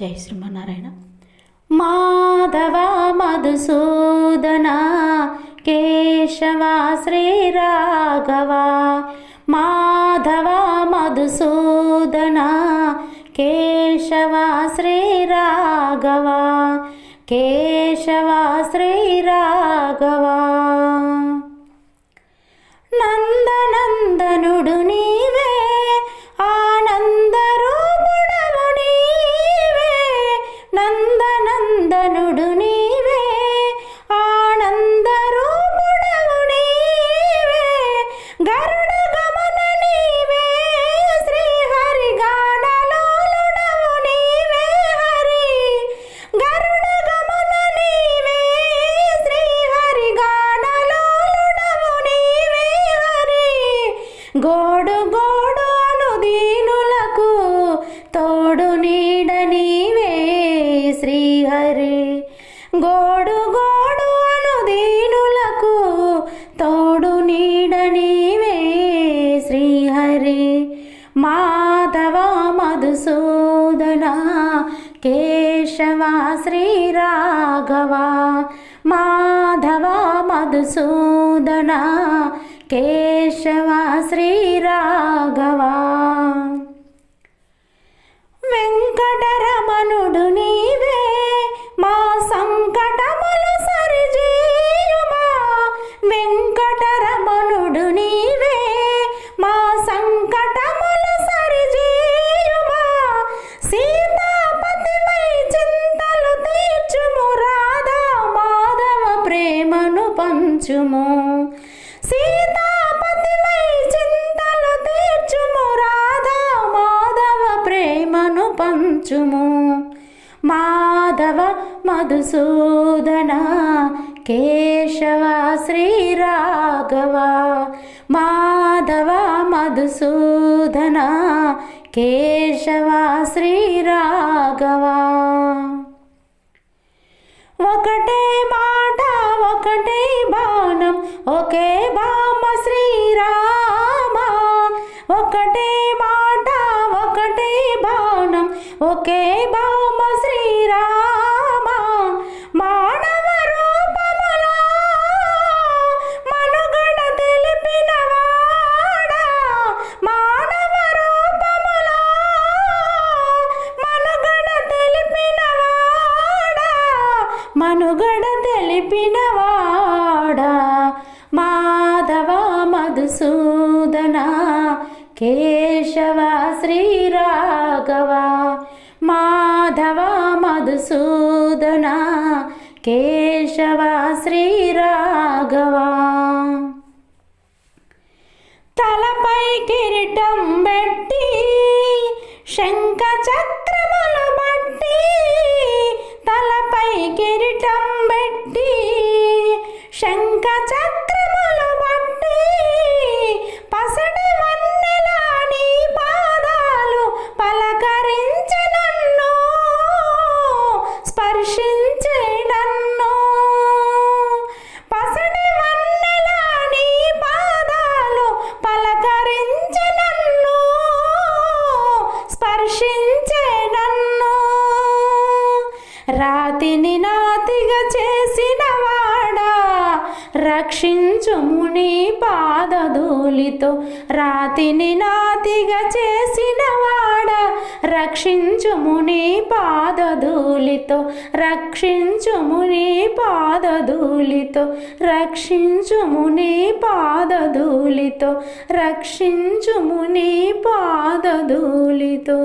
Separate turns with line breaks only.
జై శ్రీమన్నారాయణ. మాధవ మధుసూదన కేశవ శ్రీరాఘవ. మాధవ మధుసూదన కేశవ శ్రీరాఘవ. కేశవ శ్రీరాఘవ. గోడు దీనులకు తోడు నీడ నీవే శ్రీహరి. గోడు గోడు అను దీనులకు తోడు నీడ నీవే శ్రీహరి. మాధవ మధుసూదన కేశవ శ్రీరాఘవ. మాధవ మధుసూదన కేశవ శ్రీరాఘవా వెంకటరమణుడు నీవే మా సంకటములు సరిజేయుమా వెంకటరమణుడు నీవే మా సంకటములు సరిజేయుమా సీతాపతిపై చింతలు తీర్చుము రాధా మాధవ ప్రేమను పంచుము సీతాపతిపై చింతలు తీర్చుము రాధా మాధవ ప్రేమను పంచుము. మాధవ మధుసూదన కేశవ శ్రీరాఘవ. మాధవ మధుసూదన కేశవ శ్రీరాఘవ. ఒకే బామ శ్రీరామ. ఒకటే మాట ఒకటే బాణం. ఒకే బామ శ్రీరామ. మానవ రూపములో మనుగడ తెలిపిన వాడా. మానవ రూపములో మనుగడ తెలిపిన వాడా. మనుగడ తెలిపిన केशवा श्रीराघवा माधवा मधुसूदनः केशवा श्रीराघवा। రక్షించుము నీ పాదధూళితో. రాతిని నాతిగా చేసిన వాడ రక్షించుము నీ పాదధూళితో. రక్షించుము నీ పాదధూళితో. రక్షించుము నీ పాదధూళితో. రక్షించుము నీ పాదధూళితో.